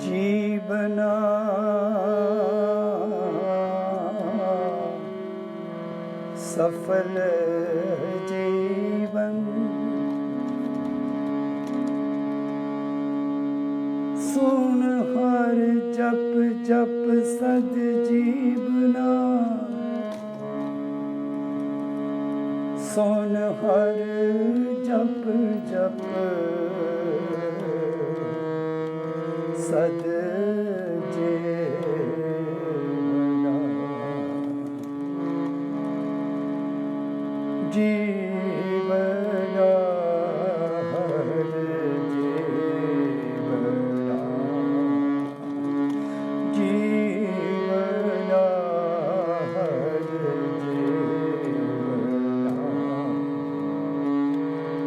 ਜੀਵਨਾ ਸਫਲ ਜੀਵਨ ਸੁਣ ਹਰ ਜਪ ਜਪ ਸਦ ਜੀਵਨਾ ਸੁਣ ਹਰ ਜਪ ਜਪ? ਸਦ ਜੇ ਜੀ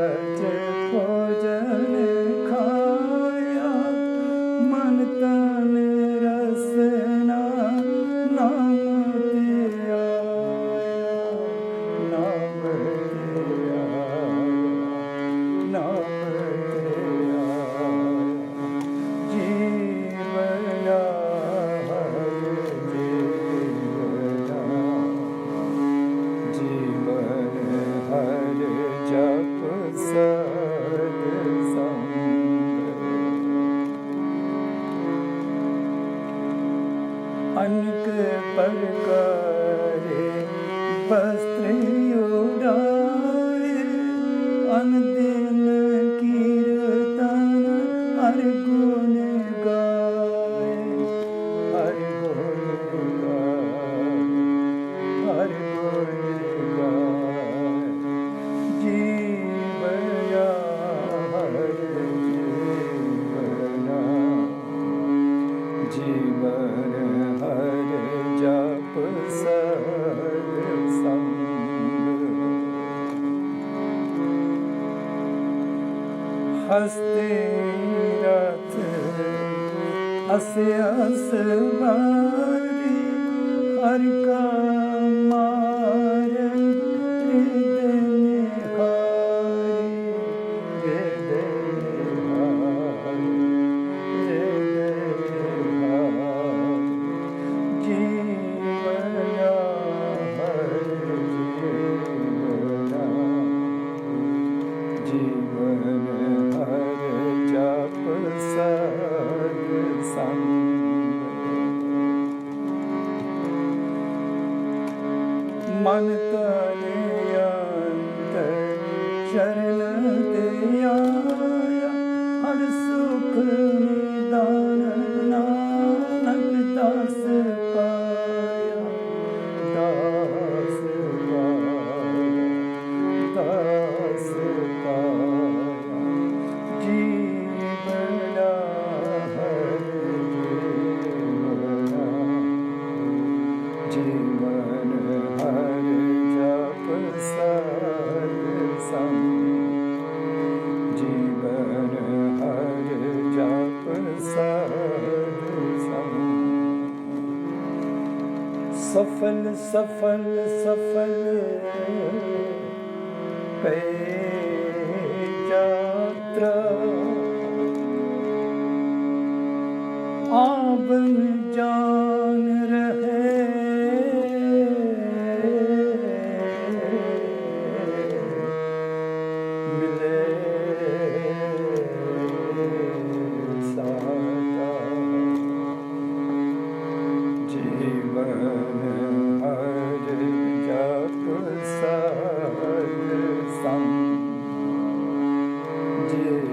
Father, ਅਨਕ ਪ੍ਰਕਾਰੇ ਵਸਤ੍ਰ হস্তে রাতে আসে আসে ਮਨ ਤਨ ਅੰਤਰ ਸ਼ਰਨ ਤੇ ਆਇਆ। ਹਰ ਸੁਖ ਨਿਦਾਨ ਨਾਨਕ ਦਾਸ ਪਾਇਆ। ਦਾਸ ਪਾਇਆ ਦਾਸ ਪਾਇਆ। ਜੀਵਨਾ ਹਰ ਜੀਵਨਾ ਜਪ ਸਦ ਸੰਗ ਸਫਲ ਸਫਲ ਸਫਲ ਪੈ ਜੀਵਨ